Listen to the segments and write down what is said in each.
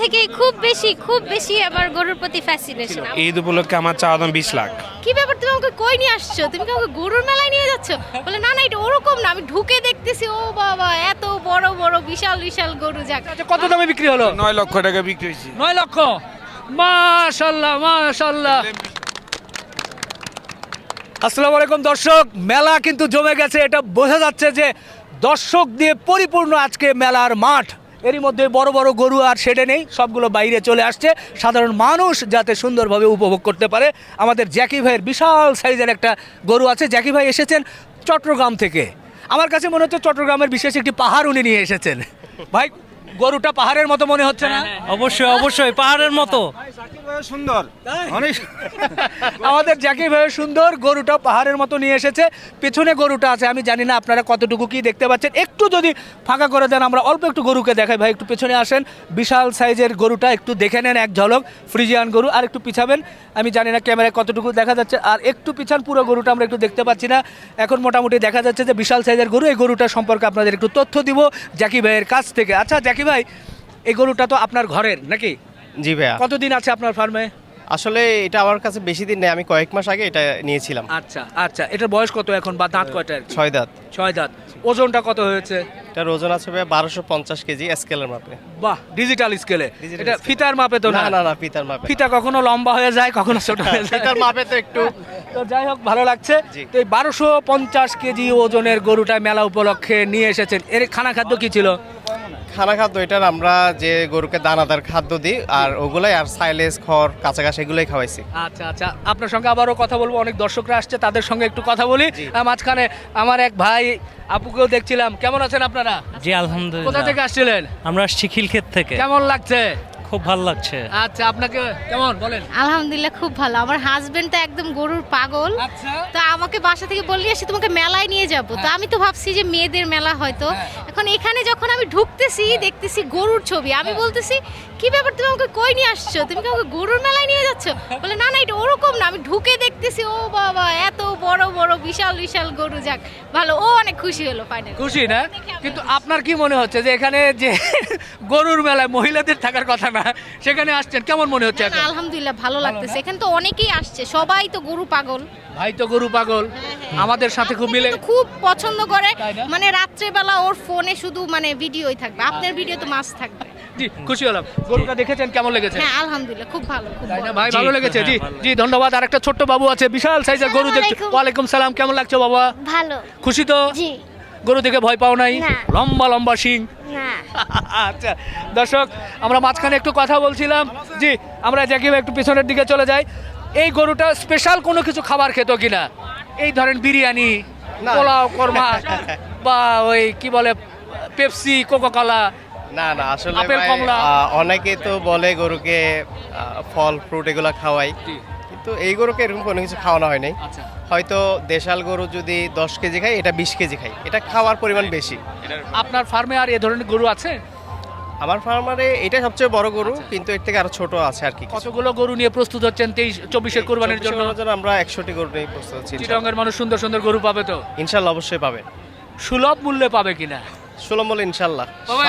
থেকেই খুব বেশি খুব বেশি আমার গরুর প্রতি ফ্যাসিনেশন ঈদ উপলক্ষে আমার চাওয়া দাম বিশ লাখ। কি ব্যাপার তুমি আমাকে কই নিয়ে আসছো? তুমি কি আমাকে গরুর মেলায় নিয়ে যাচ্ছ? বলে না না এটা ওরকম না আমি ঢুকে দেখতেছি ও বাবা এত বড় বড় বিশাল বিশাল গরু যাক। আচ্ছা কত দামে বিক্রি হলো? নয় লক্ষ টাকা বিক্রি হয়েছে। নয় লক্ষ? মাশাল্লাহ মাশাল্লাহ। আসসালামু আলাইকুম দর্শক। মেলা কিন্তু জমে গেছে এটা বোঝা যাচ্ছে যে দর্শক দিয়ে পরিপূর্ণ আজকে মেলার মাঠ। এরই মধ্যে বড় বড় গরু আর সেটে নেই সবগুলো বাইরে চলে আসছে। সাধারণ মানুষ যাতে সুন্দরভাবে উপভোগ করতে পারে। আমাদের জ্যাকি ভাইয়ের বিশাল সাইজের একটা গরু আছে। জ্যাকি ভাই এসেছেন চট্টগ্রাম থেকে। আমার কাছে মনে হচ্ছে চট্টগ্রামের বিশেষ একটি পাহাড় উনি নিয়ে এসেছেন। ভাই গরুটা পাহাড়ের মতো মনে হচ্ছে না? অবশ্যই অবশ্যই পাহাড়ের মতো। সুন্দর। অনেক আমাদের জ্যাকি ভাই সুন্দর গরুটা পাহাড়ের মতো নিয়ে এসেছে। পেছনে গরুটা আছে আমি জানি না আপনারা কতটুকু কি দেখতে পাচ্ছেন। একটু যদি ফাঁকা করে দেন আমরা অল্প একটু গরুকে দেখাই। ভাই একটু পেছনে আসেন। বিশাল সাইজের গরুটা একটু দেখে নেন এক ঝলক। ফ্রিজিয়ান গরু আর একটু পিছাবেন। আমি জানি না ক্যামেরায় কতটুকু দেখা যাচ্ছে আর একটু পিছান পুরো গরুটা আমরা একটু দেখতে পাচ্ছি না। এখন মোটামুটি দেখা যাচ্ছে যে বিশাল সাইজের গরু এই গরুটা সম্পর্কে আপনাদের একটু তথ্য দিব জ্যাকি ভাইয়ের কাছ থেকে। আচ্ছা জ্যাকি ভাই এই গরুটা তো আপনার ঘরের নাকি? জি ভাইয়া। কতদিন আছে আপনার ফার্মে? আসলে এটা আমার কাছে বেশি দিন নেই আমি কয়েক মাস আগে এটা নিয়েছিলাম। আচ্ছা আচ্ছা এটার বয়স কত এখন বা দাঁত কয়টা আর কি? ছয় দাঁত। ছয় দাঁত। ওজনটা কত হয়েছে? এটার ওজন আছে ভাইয়া বারোশো পঞ্চাশ কেজি স্কেলের মাপে। বাহ ডিজিটাল স্কেলে Digital এটা scale। ফিতার মাপে তো না? না না না পিতার মাপে ফিতা কখনো লম্বা হয়ে যায় কখনো ছোট হয়ে যায়। পিতার মাপে তো একটু তো যাই হোক ভালো লাগছে। জি। তো এই বারোশো পঞ্চাশ কেজি ওজনের গরুটা মেলা উপলক্ষে নিয়ে এসেছেন। এর খানা খাদ্য কি ছিল? খানা খাদ্য এটার আমরা যে গরুকে দানাদার খাদ্য দিই আর ওগুলাই আর সাইলেজ খড় কাঁচা ঘাস এগুলোই খাওয়াইছি। আচ্ছা আচ্ছা। আপনার সঙ্গে আবারও কথা বলব অনেক দর্শকরা আসছে তাদের সঙ্গে একটু কথা বলি। মাঝখানে আমার এক ভাই আপুকেও দেখছিলাম। কেমন আছেন আপনারা? জি আলহামদুলিল্লাহ। কোথা থেকে আসছিলেন? আমরা শিখিল ক্ষেত থেকে। কেমন লাগছে? খুব ভালো লাগছে। আচ্ছা আপনাকে কেমন বলেন। আলহামদুলিল্লাহ খুব ভালো। আমার হাজবেন্ড তো একদম গরুর পাগল। আচ্ছা। তো আমাকে বাসা থেকে বললি আসি তোমাকে মেলায় নিয়ে যাব। তো আমি তো ভাবছি যে মেয়েদের মেলা হয়তো। এখন এখানে যখন আমি ঢুকতেছি দেখতেছি গরুর ছবি আমি বলতেছি কি ব্যাপার তুমি আমাকে কই নিয়ে আসছো? তুমি কি আমাকে গরুর মেলায় নিয়ে যাচ্ছ? বলে না না এটা ওরকম না। আমি ঢুকে দেখতেছি ও বাবা এত বড় বড় বিশাল বিশাল গরু যাক ভালো। ও অনেক খুশি হলো ফাইনাল খুশি না? কিন্তু আপনার কি মনে হচ্ছে যে এখানে যে গরুর মেলায় মহিলাদের থাকার কথা না সেখানে আসছেন কেমন মনে হচ্ছে এখন? আলহামদুলিল্লাহ ভালো লাগতেছে। এখানে তো অনেকেই আসছে সবাই তো গরু পাগল। ভাই তো গরু পাগল। আমাদের সাথে খুব মিলে খুব পছন্দ করে? মানে রাত্রেবেলা ওর ফোনে শুধু মানে ভিডিওই থাকবে। আপনার ভিডিও তো মাস্ট থাকবে। জি খুশি হলাম। গরুটা দেখেছেন কেমন লেগেছে? হ্যাঁ আলহামদুলিল্লাহ খুব ভালো খুব বড়। ভাই ভালো লেগেছে? জি হ্যাঁ, জি ধন্যবাদ। আর একটা ছোট্ট বাবু আছে বিশাল সাইজের গরু দেখছে আসসালামু ওয়ালাইকুম সালাম কেমন লাগছে বাবা? ভালো। খুশি তো? জি। গরু দেখে ভয় পাও নাই? লম্বা লম্বা শিং? আচ্ছা দর্শক আমরা মাঝখানে একটু কথা বলছিলাম। জি আমরা জ্যাকি ভাই একটু পিছনের দিকে চলে যাই। এই গরুটা স্পেশাল কোনো কিছু খাবার খেত কিনা? এই ধরেন বিরিয়ানি পোলাও কর্মা বা ওই কি বলে পেপসি কোকো কলা না না আসলে অনেকে তো বলে গরুকে ফল ফ্রুট এগুলো খাওয়াই কিন্তু এই গরুকে এরকম কোনো কিছু খাওয়ানো হয় নাই। আচ্ছা। হয়তো দেশাল গরু যদি দশ কেজি খায় এটা বিশ কেজি খায়। এটা খাওয়ার পরিমাণ বেশি। আপনার ফার্মে আর এ ধরনের গরু আছে? আমার ফার্মারে এটা সবচেয়ে বড় গরু কিন্তু এর থেকে আরও ছোট আছে আর কি কতগুলো গরু নিয়ে প্রস্তুত হচ্ছেন তেইশ চব্বিশের কোরবানির জন্য? আমরা একশোটি গরু নিয়ে প্রস্তুত আছি ইনশাল্লাহ। চিটঙ্গের মানুষ সুন্দর সুন্দর গরু পাবে তো? ইনশাল্লাহ অবশ্যই পাবে। সুলভ মূল্যে পাবে কিনা? সুলভ মূল্যে ইনশাল্লাহ?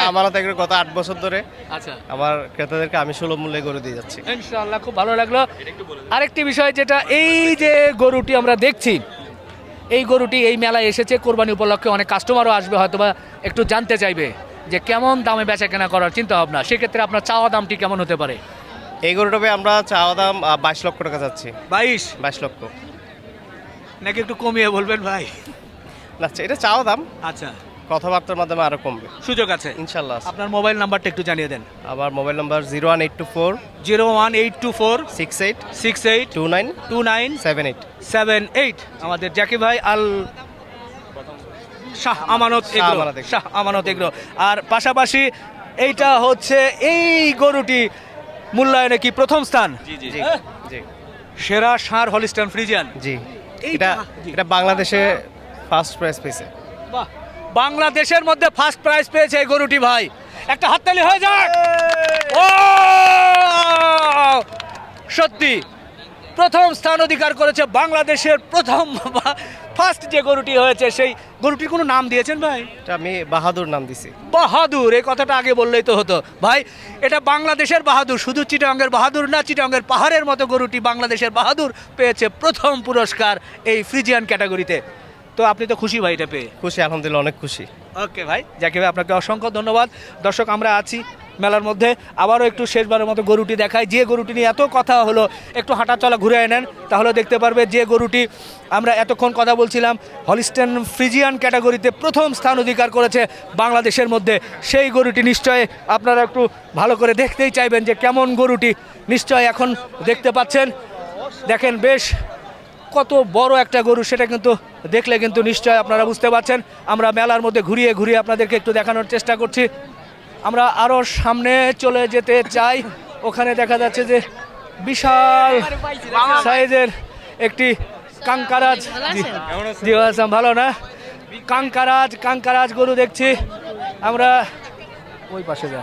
আমার থেকে গত আট বছর ধরে। আচ্ছা। আমার ক্রেতাদেরকে আমি সুলভ মূল্যে গরু দিয়ে যাচ্ছি। ইনশাআল্লাহ খুব ভালো লাগল। আরেকটি বিষয় যেটা এই যে গরুটি আমরা দেখছি এই গরুটি এই মেলায় এসেছে কোরবানি উপলক্ষে অনেক কাস্টমারও আসবে হয়তো বা একটু জানতে চাইবে যে কেমন দামে বেচা কেনা করার চিন্তা ভাবনা। সেক্ষেত্রে আপনার চাওয়া দামটি কেমন হতে পারে? এই গরুটাবে আমরা চাওয়া দাম বাইশ লক্ষ টাকা যাচ্ছি। বাইশ? বাইশ লক্ষ। নাকি একটু কমিয়ে বলবেন ভাই? আচ্ছা, এটা চাওয়া দাম। আচ্ছা। কথাবার্তার মাধ্যমে আরও কমবে। সুযোগ আছে। ইনশাল্লাহ আপনার মোবাইল নাম্বারটা একটু জানিয়ে দেন। আমার mobile number zero one eight two four zero one eight two four six eight six eight two nine two nine seven eight. Seven eight. আমাদের জাকি ভাই আল শাহ আমানত শাহ আমানত এগ্রো। শাহ আমানত এগ্রো। আর পাশাপাশি এইটা হচ্ছে এই গরুটি মূল্যায়নে কি প্রথম স্থান? জি সেরা সার হলিস্টান ফ্রিজিয়ান। জি। এটা এটা বাংলাদেশে ফার্স্ট প্রাইজ পেয়েছে। বাহ। বাংলাদেশের মধ্যে ফার্স্ট প্রাইজ পেয়েছে এই গরুটি ভাই। একটা হাততালি হয়ে যাক! ও! সত্যি প্রথম স্থান অধিকার করেছে বাংলাদেশের প্রথম ফার্স্ট যে গরুটি হয়েছে সেই গরুটির কোনো নাম দিয়েছেন ভাই? এটা আমি বাহাদুর নাম দিছি। বাহাদুর এই কথাটা আগে বললেই তো হতো। ভাই এটা বাংলাদেশের বাহাদুর শুধু চিটাঙ্গের বাহাদুর না চিটাঙ্গের পাহাড়ের মতো গরুটি বাংলাদেশের বাহাদুর পেয়েছে প্রথম পুরস্কার এই ফ্রিজিয়ান ক্যাটাগরিতে। তো আপনি তো খুশি ভাই এটা পেয়ে। খুশি আলহামদুলিল্লাহ অনেক খুশি। ওকে ভাই যাকে ভাই আপনাকে অসংখ্য ধন্যবাদ। দর্শক আমরা আছি মেলার মধ্যে। আবারও একটু শেষবারের মতো গরুটি দেখায় যে গরুটি নিয়ে এত কথা হলো একটু হাঁটা চলা ঘুরে নেন তাহলে দেখতে পারবে যে গরুটি আমরা এতক্ষণ কথা বলছিলাম হলিস্টেন ফ্রিজিয়ান ক্যাটাগরিতে প্রথম স্থান অধিকার করেছে বাংলাদেশের মধ্যে। সেই গরুটি নিশ্চয় আপনারা একটু ভালো করে দেখতেই চাইবেন যে কেমন গরুটি নিশ্চয় এখন দেখতে পাচ্ছেন। দেখেন বেশ কত বড় একটা গরু সেটা কিন্তু দেখলে কিন্তু নিশ্চয় আপনারা বুঝতে পারছেন। আমরা মেলার মধ্যে ঘুরিয়ে ঘুরিয়ে আপনাদেরকে একটু দেখানোর চেষ্টা করছি। আমরা আরও সামনে চলে যেতে চাই। ওখানে দেখা যাচ্ছে যে বিশাল সাইজের একটি কাঙ্কারাজ। জি, আসলাম ভালো না? কাঙ্কারাজ কাঙ্কারাজ গরু দেখছি। আমরা ওই পাশে যা।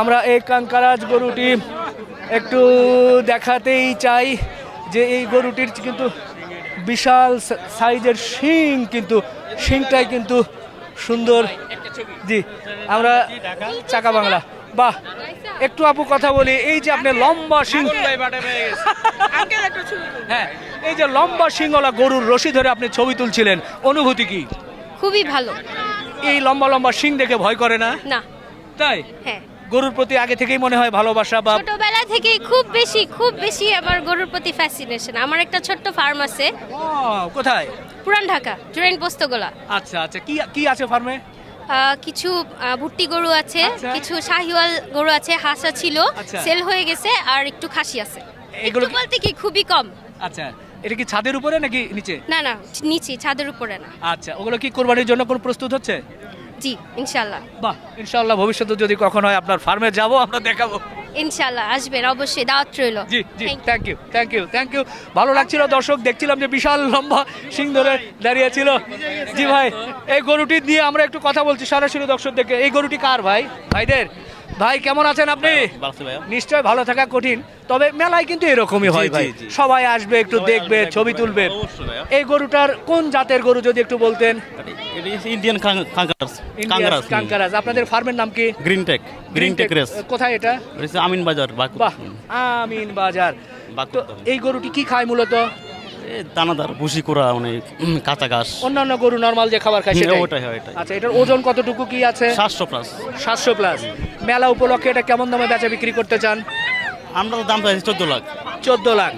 আমরা এই কাঙ্কারাজ গরুটি একটু দেখাতেই চাই। যে এই গরুটির কিন্তু বিশাল সাইজের শিং কিন্তু শিংটাই কিন্তু সুন্দর। জি আমরা চাকা বাংলা। বাহ একটু আপু কথা বলি এই যে আপনি লম্বা শিং হ্যাঁ এই যে লম্বা শিংওয়ালা গরুর রশি ধরে আপনি ছবি তুলছিলেন অনুভূতি কি? খুবই ভালো। এই লম্বা লম্বা শিং দেখে ভয় করে না? না। তাই? হ্যাঁ। গরুর প্রতি আগে থেকেই মনে হয় ভালোবাসা বা ছোটবেলা থেকে খুব বেশি খুব বেশি আমার গরুর প্রতি ফ্যাসিনেশন আমার একটা ছোট্ট ফার্ম আছে। ও, কোথায়? পুরান ঢাকা জুরাইন পোস্তগোলা আচ্ছা আচ্ছা কি কি আছে ফার্মে কিছু ভুট্টি গরু আছে আচ্ছা। কিছু শাহিওয়াল গরু আছে হাসা ছিল আচ্ছা। সেল হয়ে গেছে আর একটু খাসি আছে। এগুলো বলতে কি খুবই কম। আচ্ছা এটা কি ছাদের উপরে নাকি নিচে? না না নিচে ছাদের উপরে না। আচ্ছা ওগুলো কি কোরবানির জন্য কোন প্রস্তুত হচ্ছে? জি ইনশাল্লাহ বাহ ইনশাল্লাহ ভবিষ্যতে যদি কখনো হয় আপনার ফার্মে যাব আমরা দেখাবো। ইনশাল্লাহ আসবেন অবশ্যই দাওয়াত রইল। জি জি thank you thank you thank you ভালো লাগছিল দর্শক দেখছিলাম যে বিশাল লম্বা সিং ধরে দাঁড়িয়ে ছিল জি ভাই এই গরুটি নিয়ে আমরা একটু কথা বলছি সরাসরি দর্শক দেখে এই গরুটি কার ভাই? ভাইদের? ভাই কেমন আছেন আপনি? নিশ্চয় ভালো থাকা কঠিন তবে মেলায় কিন্তু এরকমই হয় ভাই। সবাই আসবে একটু দেখবে ছবি তুলবে। এই গরুটার কোন জাতের গরু যদি একটু বলতেন? ইন্ডিয়ান কাঙ্কারাস আপনাদের ফার্মের নাম কি? গ্রিন টেক গ্রিন টেক রেস কোথায় এটা? আমিন বাজার। আমিন বাজার এই গরুটি কি খায় মূলত? দানাদার ভুসি করা অনেক কাঁচা ঘাস। অন্যান্য গরু নর্মাল যে খাবার খায় সেটাই? ওটাই হয়, ওটাই। আচ্ছা এটার ওজন কতটুকু কি আছে? সাতশো প্লাস সাতশো প্লাস মেলা উপলক্ষে এটা কেমন দামে বেচা বিক্রি করতে চান? আমরা তো দাম চাইছি চোদ্দ লাখ। চোদ্দ লাখ।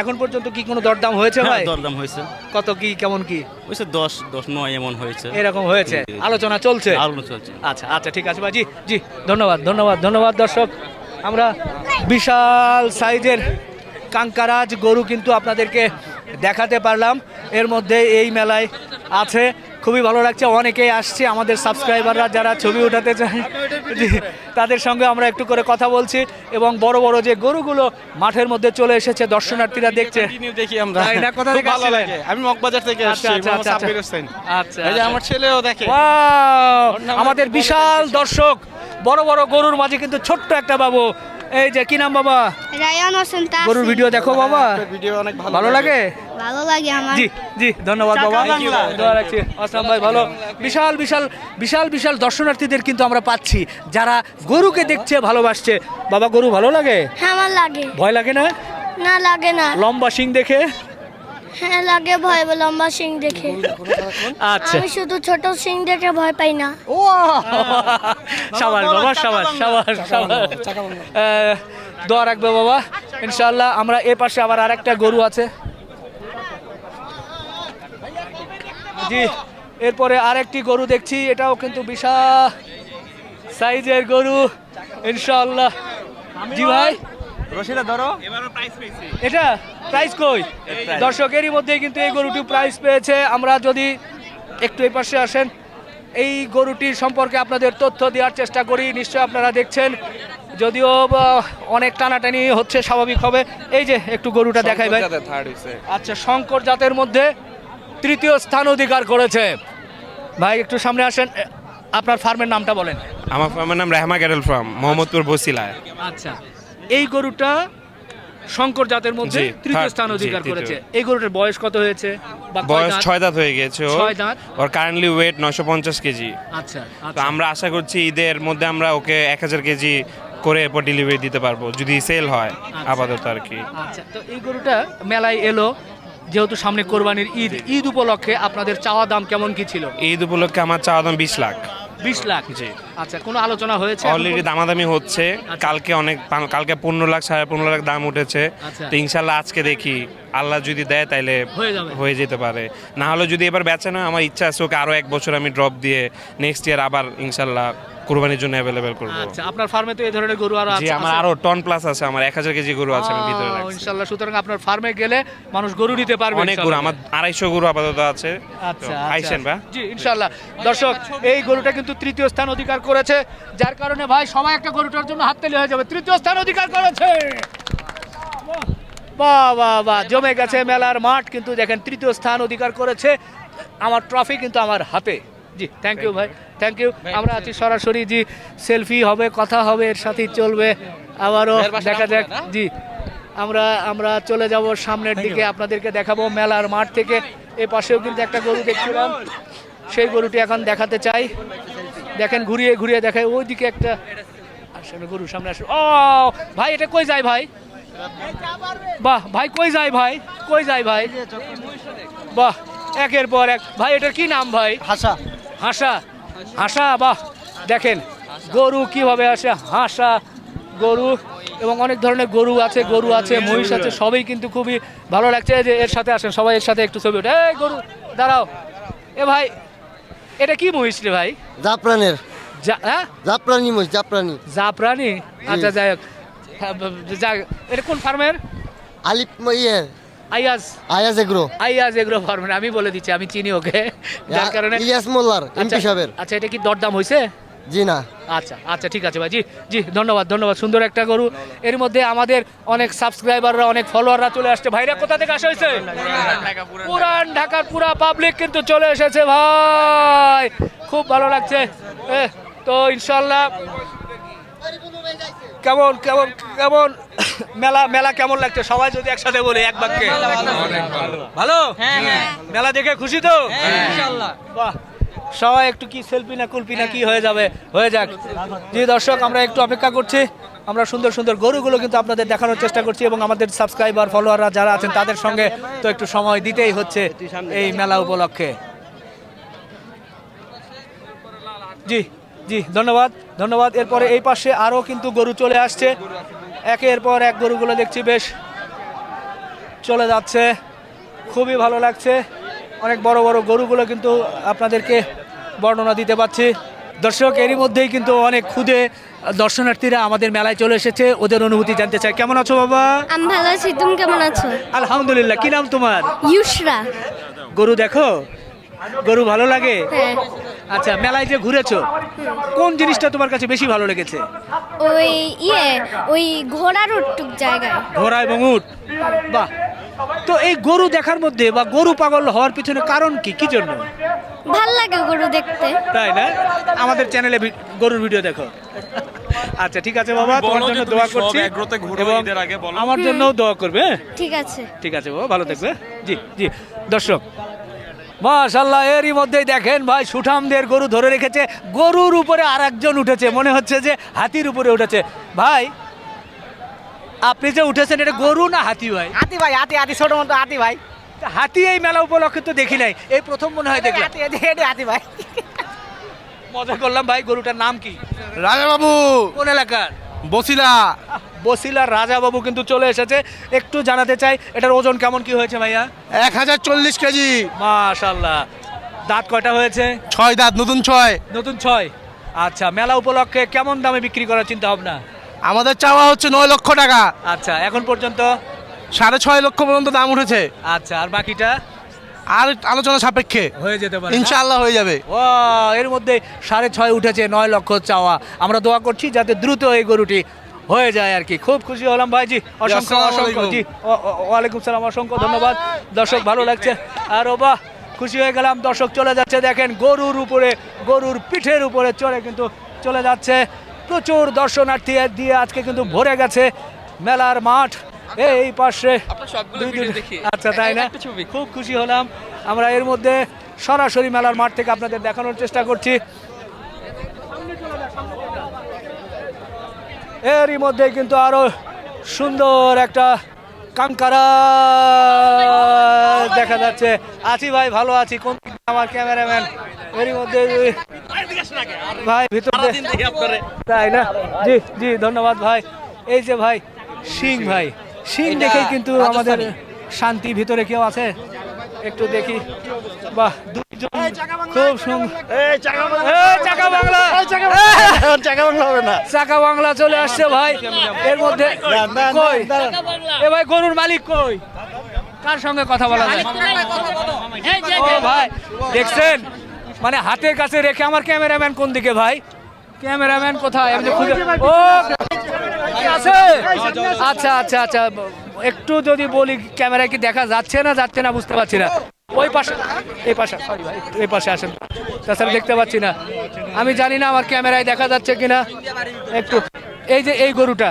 এখন পর্যন্ত কি কোনো দরদাম হয়েছে ভাই? হ্যাঁ, দরদাম হয়েছে। কত কি কেমন কি? হয়েছে দশ দশ নয় এমন হয়েছে। এরকম হয়েছে। আলোচনা চলছে। আলোচনা চলছে। আচ্ছা আচ্ছা ঠিক আছে ভাই। জি জি ধন্যবাদ ধন্যবাদ ধন্যবাদ দর্শক। আমরা বিশাল সাইজের কাঙ্কারাজ গরু কিন্তু আপনাদেরকে দেখাতে পারলাম। এর মধ্যে এই মেলায় আছে। খুবই ভালো লাগছে। অনেকেই আসছে। আমাদের সাবস্ক্রাইবাররা যারা ছবি উঠাতে চায় তাদের সঙ্গে আমরা একটু করে কথা বলছি এবং বড় বড় যে গরুগুলো মাঠের মধ্যে চলে এসেছে দর্শনার্থীরা দেখছে। দেখি আমরা। তাই না? কোথা খুব থেকে ভালো লাগে। আমি মগবাজার থেকে আচ্ছা, আসছি আচ্ছা, আচ্ছা, আচ্ছা। হোসেন। এই যে আমার ছেলেও দেখে! আমাদের বিশাল দর্শক। বড় বড় গরুর মাঝে কিন্তু ছোট্ট একটা বাবু এই যে কি নাম বাবা? রায়ান হোসেন তা গরুর ভিডিও দেখো বাবা। ভিডিও অনেক ভালো ভালো লাগে? ভালো লাগে আমার। জি জি ধন্যবাদ বাবা। দোয়া রাখছি। আসলাম ভাই ভালো। বিশাল বিশাল বিশাল বিশাল দর্শনার্থীদের কিন্তু আমরা পাচ্ছি। যারা গরুকে দেখছে ভালোবাসছে। বাবা গরু ভালো লাগে? হ্যাঁ আমার লাগে। ভয় লাগে না? না লাগে না। লম্বা সিং দেখে? হ্যাঁ লাগে ভয় লম্বা সিং দেখে। আচ্ছা। আমি শুধু ছোট সিং দেখে ভয় পাই না। সাবাস বাবা সাবাস সাবাস সাবাস। দোয়া রাখবে বাবা। ইনশাআল্লাহ আমরা এ পাশে আবার আরেকটা গরু আছে। জি এরপরে আরেকটি গরু দেখছি এটাও কিন্তু বিশাল সাইজের গরু। ইনশাআল্লাহ। জি ভাই। রশিদা ধরো। এটা প্রাইস কই? দর্শকেরই মধ্যে কিন্তু এই গরুটি প্রাইস পেয়েছে। আমরা যদি একটু এই পাশে আসেন এই গরুটির সম্পর্কে আপনাদের তথ্য দেওয়ার চেষ্টা করি। নিশ্চয় আপনারা দেখছেন যদিও অনেক টানাটানি হচ্ছে স্বাভাবিক হবে। এই যে একটু গরুটা দেখাই ভাই। আচ্ছা শঙ্কর জাতের মধ্যে তৃতীয় স্থান অধিকার করেছে। ভাই একটু সামনে আসেন। আপনার ফার্মের নামটা বলেন। আমার ফার্মের নাম রেহমা ক্যাটেল ফার্ম মোহাম্মদপুর বসিলায়। আচ্ছা। এই গরুটা শঙ্কর জাতের মধ্যে তৃতীয় স্থান অধিকার করেছে। এই গরুটার বয়স কত হয়েছে? বয়স ছয় দাঁত হয়ে গেছে ছয় দাঁত। ওর কারেন্টলি ওয়েট নশো পঞ্চাশ কেজি। আচ্ছা তো আচ্ছা আমরা আশা করছি ঈদের মধ্যে আমরা ওকে এক হাজার কেজি করে এরপর ডেলিভারি দিতে পারব যদি সেল হয় আপাতত আর কি। আচ্ছা তো এই গরুটা মেলায় এলো যেহেতু সামনে কোরবানির ঈদ ঈদ উপলক্ষে আপনাদের চাওয়া দাম কেমন কি ছিল? ঈদ উপলক্ষে আমার চাওয়া দাম বিশ লাখ। বিশ লাখ জি। আচ্ছা কোনো আলোচনা হয়েছে অলরেডি দামাদামি হচ্ছে আচ্ছা। কালকে অনেক কালকে পনেরো লাখ সাড়ে পনেরো লাখ দাম উঠেছে আচ্ছা। তো ইনশাল্লাহ আজকে দেখি আল্লাহ যদি দেয় তাইলে হয়ে যাবে। হয়ে যেতে পারে না হলে যদি এবার বেচে না আমার ইচ্ছা আছে ওকে আরও এক বছর আমি ড্রপ দিয়ে নেক্সট ইয়ার আবার ইনশাল্লাহ কোরবানির জন্য অ্যাভেলেবেল করব আচ্ছা আপনার ফার্মে তো এই ধরনের গরু আরও জি আমার আরও টন প্লাস আছে আমার এক হাজার কেজি গরু আছে আমি ভিতরে রাখছি। ইনশাল্লাহ সুতরাং আপনার ফার্মে গেলে মানুষ গরু নিতে পারবে অনেক গরু আমার আড়াইশো গরু আপাতত আছে। আচ্ছা তো আইসেন বা? জি ইনশাল্লাহ। দর্শক এই গরুটা কিন্তু তৃতীয় স্থান অধিকার করেছে যার কারণে ভাই সবাই একটা গরুটার জন্য হাত হাততালি হয়ে যাবে। তৃতীয় স্থান অধিকার করেছে। বাহ বাহ বাহ জমে গেছে মেলার মাঠ কিন্তু দেখেন তৃতীয় স্থান অধিকার করেছে। আমার ট্রফি কিন্তু আমার হাতে। জি থ্যাংক ইউ ভাই। থ্যাংক ইউ আমরা আছি সরাসরি জি সেলফি হবে কথা হবে এর সাথেই চলবে। আবারও দেখা যাক জি আমরা আমরা চলে যাব সামনের দিকে আপনাদেরকে দেখাবো মেলার মাঠ থেকে। এ পাশেও কিন্তু একটা গরু দেখছিলাম। সেই গরুটি এখন দেখাতে চাই। দেখেন ঘুরিয়ে ঘুরিয়ে দেখায়। ওইদিকে একটা আসলে গরু সামনে আসে। ও ভাই এটা কই যায় ভাই? বাহ ভাই কই যায় ভাই? কই যায় ভাই? বাহ একের পর এক। ভাই এটার কি নাম ভাই? হাসা। হাসা। হাসা বাহ দেখেন গরু কীভাবে আসে হাসা গরু এবং অনেক ধরনের গরু আছে গরু আছে মহিষ আছে সবই কিন্তু খুবই ভালো লাগছে। যে এর সাথে আসেন সবাই এর সাথে একটু ছবি ওঠে। এই গরু দাঁড়াও। এ ভাই এটা কি মহিষ রে ভাই? জাফরানের। হ্যাঁ? জাফরানি মহিষ জাফরানি। জাফরানি? আচ্ছা যাই হোক। হ্যাঁ, এটা কোন ফার্মের আলিপ ইয়ে আইয়াজ। আয়াজ এগ্রো। আইয়াজ এগ্রো ফার্মের আমি বলে দিচ্ছি আমি চিনি ওকে। যার কারণে ইলিয়াস মোল্লার এমপি আচ্ছা সাহেবের। আচ্ছা এটা কি দরদাম হয়েছে জি না। আচ্ছা আচ্ছা ঠিক আছে ভাই জি জি ধন্যবাদ ধন্যবাদ সুন্দর একটা গরু। এর মধ্যে আমাদের অনেক সাবস্ক্রাইবাররা অনেক ফলোয়াররা চলে আসছে। ভাইরা কোথা থেকে আসা হয়েছে পুরান ঢাকার পুরা পাবলিক কিন্তু চলে এসেছে ভাই। খুব ভালো লাগছে। তো ইনশাল্লাহ কেমন কেমন কেমন? মেলা মেলা কেমন লাগছে? সবাই যদি একসাথে বলে এক বাক্যে। ভালো মেলা দেখে খুশি তো? বাহ। সবাই একটু কি সেলফি না কুলপি না কি হয়ে যাবে? হয়ে যাক। জি দর্শক আমরা একটু অপেক্ষা করছি। আমরা সুন্দর সুন্দর গরুগুলো কিন্তু আপনাদের দেখানোর চেষ্টা করছি এবং আমাদের সাবস্ক্রাইবার ফলোয়াররা যারা আছেন তাদের সঙ্গে তো একটু সময় দিতেই হচ্ছে এই মেলা উপলক্ষে। জি জি ধন্যবাদ ধন্যবাদ। এরপরে এই পাশে আরও কিন্তু গরু চলে আসছে। একের পর এক গরুগুলো দেখছি বেশ চলে যাচ্ছে। খুবই ভালো লাগছে। অনেক বড় বড় গরুগুলো কিন্তু আপনাদেরকে বর্ণনা দিতে পারছি। দর্শক এরই মধ্যেই কিন্তু অনেক ক্ষুদে দর্শনার্থীরা আমাদের মেলায় চলে এসেছে। ওদের অনুভূতি জানতে চাই। কেমন আছো বাবা? আমি ভালো আছি। তুমি কেমন আছো? আলহামদুলিল্লাহ। কি নাম তোমার? ইউসরা গরু দেখো? গরু ভালো লাগে? হ্যাঁ। আচ্ছা মেলায় যে ঘুরেছো কোন জিনিসটা তোমার কাছে বেশি ভালো লেগেছে? ওই ইয়ে ওই ঘোড়ার উটুক জায়গায়। ঘোড়া এবং উট? বাহ। তো এই গরু দেখার মধ্যে বা গরু পাগল হওয়ার পিছনে কারণ কি? কি জন্য? ভালো লাগে গরু দেখতে। তাই না? আমাদের চ্যানেলে গরুর ভিডিও দেখো। আচ্ছা ঠিক আছে বাবা তোমার জন্য দোয়া করছি। এবং আমার জন্যও দোয়া করবে হ্যাঁ? ঠিক আছে। ঠিক আছে বাবা ভালো থাকবে। জি জি। দর্শক মাশাল্লাহ এরই মধ্যেই দেখেন ভাই সুঠামদের গরু ধরে রেখেছে। গরুর উপরে আর একজন উঠেছে মনে হচ্ছে যে হাতির উপরে উঠেছে। ভাই আপনি যে উঠেছেন এটা গরু না হাতি ভাই? হাতি ভাই হাতি হাতি ছোট মতো হাতি ভাই। হাতি এই মেলা উপলক্ষে তো দেখি নাই। এই প্রথম মনে হয় হাতি হাতি ভাই। মজা করলাম ভাই গরুটার নাম কি? রাজা বাবু কোন এলাকার? বসিলা। বসিলার রাজাবাবু কিন্তু চলে এসেছে। একটু জানাতে চাই এটার ওজন কেমন কি হয়েছে ভাইয়া? এক হাজার চল্লিশ কেজি। মাশাল্লাহ। দাঁত কয়টা হয়েছে? ছয় দাঁত নতুন ছয়। নতুন ছয়? আচ্ছা মেলা উপলক্ষে কেমন দামে বিক্রি করার চিন্তা ভাবনা আমাদের চাওয়া হচ্ছে নয় লক্ষ টাকা। আচ্ছা এখন পর্যন্ত? সাড়ে ছয় লক্ষ পর্যন্ত দাম উঠেছে। আচ্ছা আর বাকিটা? আর আলোচনা সাপেক্ষে। হয়ে যেতে পারে ইনশাআল্লাহ হয়ে যাবে। ও এর মধ্যে সাড়ে ছয় উঠেছে নয় লক্ষ চাওয়া। আমরা দোয়া করছি যাতে দ্রুত এই গরুটি হয়ে যায় আর কি। খুব খুশি হলাম ভাইজি। অসংখ্য অসংখ্য জি ওয়ালাইকুম সালাম অসংখ্য ধন্যবাদ। দর্শক ভালো লাগছে। আর ও বাহ খুশি হয়ে গেলাম। দর্শক চলে যাচ্ছে দেখেন গরুর উপরে গরুর পিঠের উপরে চড়ে কিন্তু চলে যাচ্ছে। প্রচুর দর্শনার্থী দিয়ে আজকে কিন্তু ভরে গেছে মেলার মাঠ। এই পাশে আচ্ছা তাই না? খুব খুশি হলাম। আমরা এর মধ্যে সরাসরি মেলার মাঠ থেকে আপনাদের দেখানোর চেষ্টা করছি। এরই মধ্যে কিন্তু আরও সুন্দর একটা কাঙ্কারা দেখা যাচ্ছে। আছি ভাই ভালো আছি। কোন আমার ক্যামেরাম্যান? এরই মধ্যে ভাই ভিতরে তাই না? জি জি ধন্যবাদ ভাই। এই যে ভাই সিং ভাই। সিং দেখেই কিন্তু আমাদের শান্তি ভিতরে কেউ আছে? একটু দেখি। বাহ খুব চাকা বাংলা। চাকা বাংলা। হবে না। চাকা বাংলা চলে আসছে ভাই। এর মধ্যে কই? এ ভাই গরুর মালিক কই? কার সঙ্গে কথা বলা যায়? ভাই দেখছেন? মানে হাতের কাছে রেখে আমার ক্যামেরাম্যান কোন দিকে ভাই? ক্যামেরাম্যান কোথায়? আমি খুঁজে ও! আছে? আচ্ছা আচ্ছা আচ্ছা। একটু যদি বলি ক্যামেরায় কি দেখা যাচ্ছে না যাচ্ছে না বুঝতে পারছি না। ওই পাশে এই পাশে সরি ভাই এই পাশে আসেন। তাছাড়া দেখতে পাচ্ছি না। আমি জানি না আমার ক্যামেরায় দেখা যাচ্ছে কিনা। একটু এই যে এই গরুটা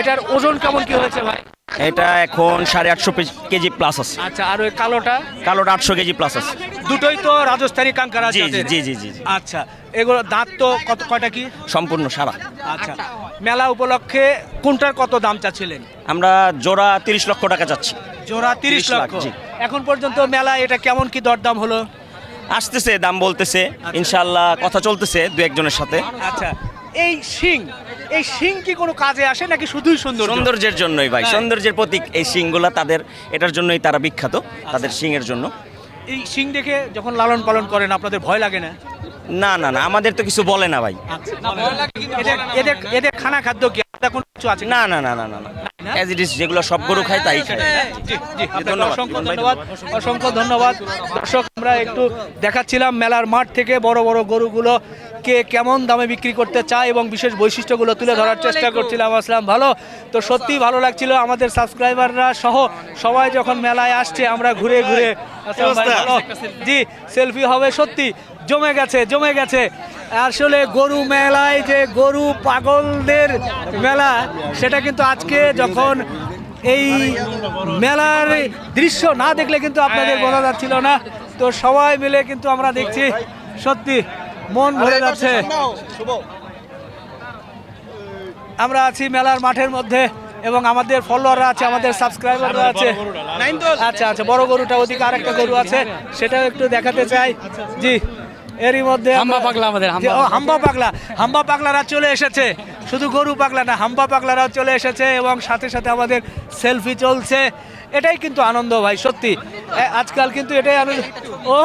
এটার ওজন কেমন কি হয়েছে ভাই? এটা এখন সাড়ে আটশো কেজি প্লাস আছে। আচ্ছা আর ওই কালোটা? কালোটা আটশো কেজি প্লাস আছে। দুটোই তো রাজস্থানি কাঙ্কারা জি জি জি জি জি। আচ্ছা এগুলো দাঁত তো কত কয়টা কি? সম্পূর্ণ সারা আচ্ছা মেলা উপলক্ষে কোনটার কত দাম চাচ্ছিলেন? আমরা জোড়া তিরিশ লক্ষ টাকা চাচ্ছি। জোড়া তিরিশ লাখ, জি। এখন পর্যন্ত মেলা এটা কেমন কি দরদাম হলো? আসতেছে দাম বলতেছে। ইনশাল্লাহ কথা চলতেছে দু একজনের সাথে। আচ্ছা এই শিং এই শিং কি কোনো কাজে আসে নাকি শুধুই সুন্দর সৌন্দর্যের জন্যই ভাই সৌন্দর্যের প্রতীক এই শিংগুলা তাদের এটার জন্যই তারা বিখ্যাত তাদের শিংয়ের জন্য। এই শিং দেখে যখন লালন পালন করেন আপনাদের ভয় লাগে না? না না না আমাদের তো কিছু বলে না ভাই। এদের এদের এদের খানা খাদ্য কি কোনো কিছু আছে না না না না না। অ্যাজ ইট ইজ যেগুলো সব গরু খায় তাই খায়। আপনাকে ধন্যবাদ, অসংখ্য ধন্যবাদ অসংখ্য ধন্যবাদ। দর্শক আমরা একটু দেখাচ্ছিলাম মেলার মাঠ থেকে বড় বড় গরুগুলো কে কেমন দামে বিক্রি করতে চায় এবং বিশেষ বৈশিষ্ট্যগুলো তুলে ধরার চেষ্টা করছিলাম। আসলাম ভালো। তো সত্যি ভালো লাগছিল আমাদের সাবস্ক্রাইবাররা সহ সবাই যখন মেলায় আসছে আমরা ঘুরে ঘুরে জি সেলফি হবে সত্যি। জমে গেছে জমে গেছে। আসলে গরু মেলায় যে গরু পাগলদের মেলা সেটা কিন্তু আজকে যখন এই মেলার দৃশ্য না দেখলে কিন্তু আপনাদের বোঝা যাচ্ছিল না। তো সবাই মিলে কিন্তু আমরা দেখছি সত্যি মন ভরে যাচ্ছে। আমরা আছি মেলার মাঠের মধ্যে এবং আমাদের ফলোয়াররা আছে আমাদের সাবস্ক্রাইবাররা আছে। আচ্ছা আচ্ছা বড় গরুটা ওদিকে আরেকটা গরু আছে সেটাও একটু দেখাতে চাই। জি। এরই মধ্যে হাম্বা পাগলা আমাদের হাম্বা পাগলা। হাম্বা পাগলারা চলে এসেছে। শুধু গরু পাগলা না হাম্বা পাগলারাও চলে এসেছে এবং সাথে সাথে আমাদের সেলফি চলছে। এটাই কিন্তু আনন্দ ভাই সত্যি। আজকাল কিন্তু এটাই আনন্দ। ও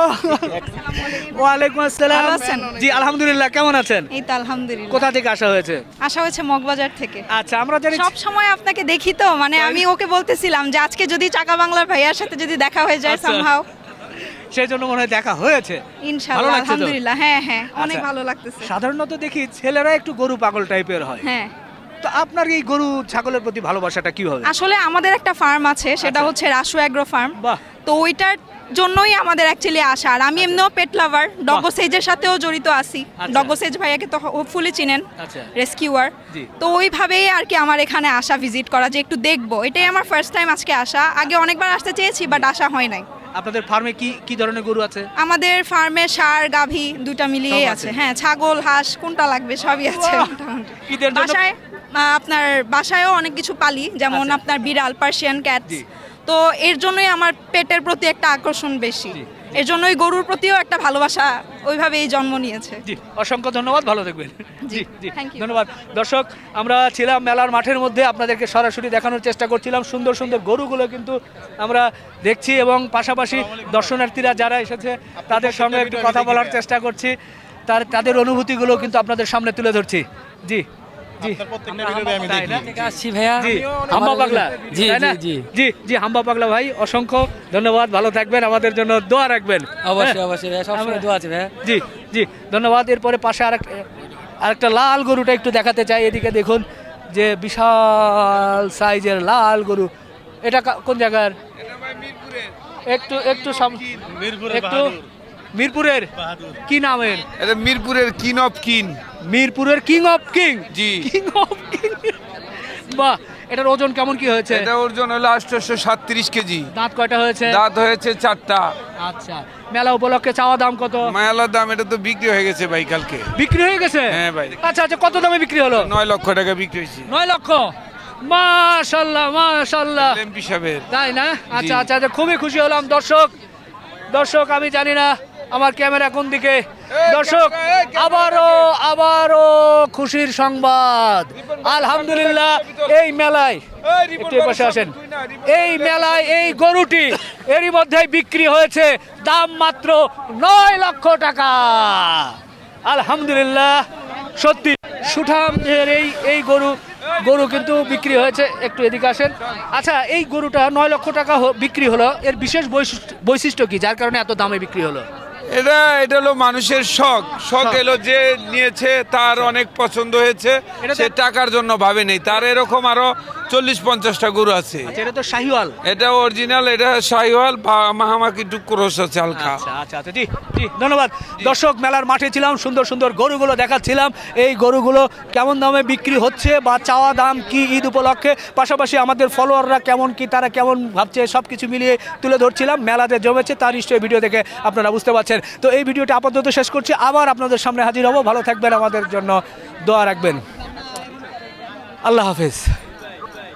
ওয়ালাইকুম আসসালাম। আছেন? জি আলহামদুলিল্লাহ কেমন আছেন? এই তো আলহামদুলিল্লাহ। কোথা থেকে আসা হয়েছে? আসা হয়েছে মগবাজার থেকে। আচ্ছা আমরা জানি সব সময় আপনাকে দেখি তো মানে আমি ওকে বলতেছিলাম যে আজকে যদি চাকা বাংলার ভাইয়ার সাথে যদি দেখা হয়ে যায় আচ্ছা। সামহাও সেই জন্য মনে হয় দেখা হয়েছে। ইনশাআল্লাহ? আলহামদুলিল্লাহ। হ্যাঁ হ্যাঁ অনেক আচ্ছা। ভালো লাগতেছে। সাধারণত দেখি ছেলেরা একটু গরু পাগল টাইপের হয়। হ্যাঁ। তো আপনার এই গরু ছাগলের প্রতি ভালোবাসাটা কীভাবে আসলে আমাদের একটা ফার্ম আছে সেটা হচ্ছে রাসু অ্যাগ্রো ফার্ম। তো ওইটার জন্যই আমাদের অ্যাকচুয়ালি আসা। আর আমি এমনিও পেট লাভার ডগো সেজের সাথেও জড়িত আছি। আচ্ছা। ডগো সেজ ভাইয়াকে তো হোপফুলি চিনেন। আচ্ছা। রেস্কিউয়ার তো ওইভাবেই আর কি আমার এখানে আসা ভিজিট করা যে একটু দেখব। এটাই আমার ফার্স্ট টাইম আজকে আসা। আগে অনেকবার আসতে চেয়েছি বাট আসা হয় নাই। আপনাদের ফার্মে কি কি ধরনের গরু আছে? আমাদের ফার্মে সার গাভী দুটা মিলিয়ে আছে। হ্যাঁ ছাগল হাঁস কোনটা লাগবে সবই আছে ঈদের জন্য বাসায় আপনার বাসায়ও অনেক কিছু পালি যেমন আচ্ছা। আপনার বিড়াল পার্সিয়ান ক্যাট তো এর জন্যই আমার পেটের প্রতি একটা আকর্ষণ বেশি। এর জন্যই গরুর প্রতিও একটা ভালোবাসা ওইভাবেই জন্ম নিয়েছে। জি অসংখ্য ধন্যবাদ ভালো থাকবেন। জি জি ধন্যবাদ। দর্শক আমরা ছিলাম মেলার মাঠের মধ্যে আপনাদেরকে সরাসরি দেখানোর চেষ্টা করছিলাম। সুন্দর সুন্দর গরুগুলো কিন্তু আমরা দেখছি এবং পাশাপাশি দর্শনার্থীরা যারা এসেছে তাদের সঙ্গে একটু কথা বলার চেষ্টা করছি। তার তাদের অনুভূতিগুলো কিন্তু আপনাদের সামনে তুলে ধরছি। জি। জি। হাম্বা পাগলা। ভাই অসংখ্য ধন্যবাদ। ভালো থাকবেন আমাদের জন্য দোয়া রাখবেন। হ্যাঁ? অবশ্যই দোয়া আছে জি জি ধন্যবাদ। এরপরে পাশে আরেক আরেকটা লাল গরুটা একটু দেখাতে চাই। এদিকে দেখুন যে বিশাল সাইজের লাল গরু। এটা কোন জায়গার? একটু একটু একটু মিরপুরের কি নামের এটা মিরপুরের কিং অফ কিং। মিরপুরের king of king. G. King of king. বাহ এটার ওজন কেমন কি হয়েছে? এটা ওজন হলো আটশোশো সাতত্রিশ কেজি। দাঁত কয়টা হয়েছে? দাঁত হয়েছে চারটা। আচ্ছা মেলা উপলক্ষে চাওয়া দাম কত? মায়ালার দাম এটা তো বিক্রি হয়ে গেছে ভাই কালকে। বিক্রি হয়ে গেছে? হ্যাঁ ভাই। আচ্ছা আচ্ছা কত দামে বিক্রি হলো? নয় লক্ষ টাকা বিক্রি হয়েছে। নয় লক্ষ? মাশাল্লাহ মাশাল্লাহ। এমপি সাহেবের। তাই না? আচ্ছা আচ্ছা আচ্ছা, খুবই খুশি হলাম। দর্শক দর্শক আমি জানি না আমার ক্যামেরা কোন দিকে? দর্শক আবারও আবারও খুশির সংবাদ। আলহামদুলিল্লাহ এই মেলায় একটু পাশে আসেন। এই মেলায় এই গরুটি এরই মধ্যে বিক্রি হয়েছে দাম মাত্র নয় লক্ষ টাকা। আলহামদুলিল্লাহ সত্যি সুঠামদের এই এই গরু গরু কিন্তু বিক্রি হয়েছে। একটু এদিকে আসেন। আচ্ছা এই গরুটা নয় লক্ষ টাকা বিক্রি হলো। এর বিশেষ বৈশিষ্ট্য কি? যার কারণে এত দামে বিক্রি হলো? এটা এটা হলো মানুষের শখ। শখ। এলো যে নিয়েছে তার অনেক পছন্দ হয়েছে। সে টাকার জন্য ভাবে নেই। তার এরকম আরও চল্লিশ পঞ্চাশটা গরু আছে। আচ্ছা এটা তো শাহিওয়াল। এটা অরিজিনাল এটা শাহিওয়াল মাহামাকি একটু ক্রোশ আছে হালকা। আচ্ছা আচ্ছা আচ্ছা জি জি ধন্যবাদ। দর্শক মেলার মাঠে ছিলাম সুন্দর সুন্দর গরুগুলো দেখাচ্ছিলাম। এই গরুগুলো কেমন দামে বিক্রি হচ্ছে বা চাওয়া দাম কি ঈদ উপলক্ষে? পাশাপাশি আমাদের ফলোয়াররা কেমন কি তারা কেমন ভাবছে সব কিছু মিলিয়ে তুলে ধরছিলাম। মেলাতে জমেছে তার নিশ্চয়ই ভিডিও দেখে আপনারা বুঝতে পারছেন। তো এই ভিডিওটা আপাতত শেষ করছি আবার আপনাদের সামনে হাজির হব। ভালো থাকবেন আমাদের জন্য দোয়া রাখবেন। আল্লাহ হাফেজ।